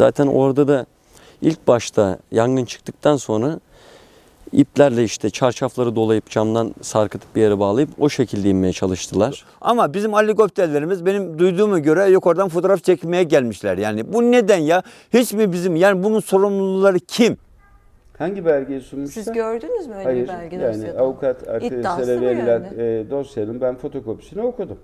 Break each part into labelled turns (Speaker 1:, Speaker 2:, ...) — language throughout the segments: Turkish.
Speaker 1: Zaten orada da ilk başta yangın çıktıktan sonra iplerle işte çarşafları dolayıp camdan sarkıtıp bir yere bağlayıp o şekilde inmeye çalıştılar.
Speaker 2: Ama bizim helikopterlerimiz benim duyduğuma göre yukarıdan fotoğraf çekmeye gelmişler. Yani bu neden ya? Hiç mi bizim yani bunun sorumluları kim?
Speaker 3: Hangi belgeyi sunmuşlar?
Speaker 4: Siz gördünüz mü öyle
Speaker 3: Hayır,
Speaker 4: bir belge
Speaker 3: yani
Speaker 4: dosyada?
Speaker 3: avukat arkadaşlara verilen
Speaker 4: yani.
Speaker 3: e, dosyanın ben fotokopisini okudum.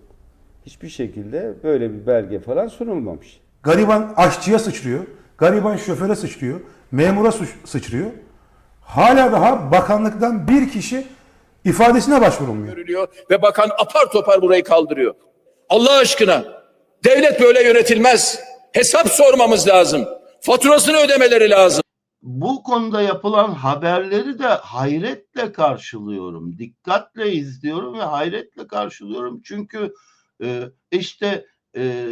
Speaker 3: Hiçbir şekilde böyle bir belge falan sunulmamış.
Speaker 5: Gariban aşçıya sıçrıyor. Gariban şoföre sıçrıyor. Memura sıçrıyor. Hala daha bakanlıktan bir kişi ifadesine başvurulmuyor.
Speaker 6: görülüyor ve bakan apar topar burayı kaldırıyor. Allah aşkına devlet böyle yönetilmez. Hesap sormamız lazım. Faturasını ödemeleri lazım.
Speaker 7: bu konuda yapılan haberleri de hayretle karşılıyorum. Dikkatle izliyorum ve hayretle karşılıyorum. Çünkü e, işte e,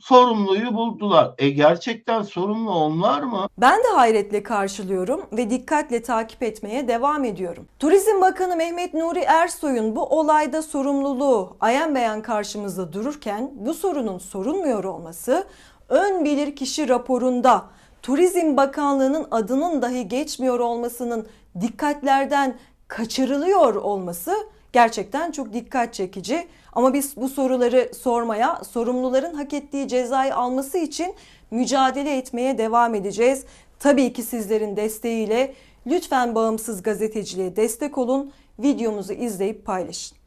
Speaker 7: sorumluyu buldular. E gerçekten sorumlu onlar mı?
Speaker 4: Ben de hayretle karşılıyorum ve dikkatle takip etmeye devam ediyorum. Turizm Bakanı Mehmet Nuri Ersoy'un bu olayda sorumluluğu ayan beyan karşımızda dururken bu sorunun sorulmuyor olması ön bilirkişi raporunda Turizm Bakanlığı'nın adının dahi geçmiyor olmasının dikkatlerden kaçırılıyor olması gerçekten çok dikkat çekici. Ama biz bu soruları sormaya, sorumluların hak ettiği cezayı alması için mücadele etmeye devam edeceğiz. Tabii ki sizlerin desteğiyle lütfen bağımsız gazeteciliğe destek olun. Videomuzu izleyip paylaşın.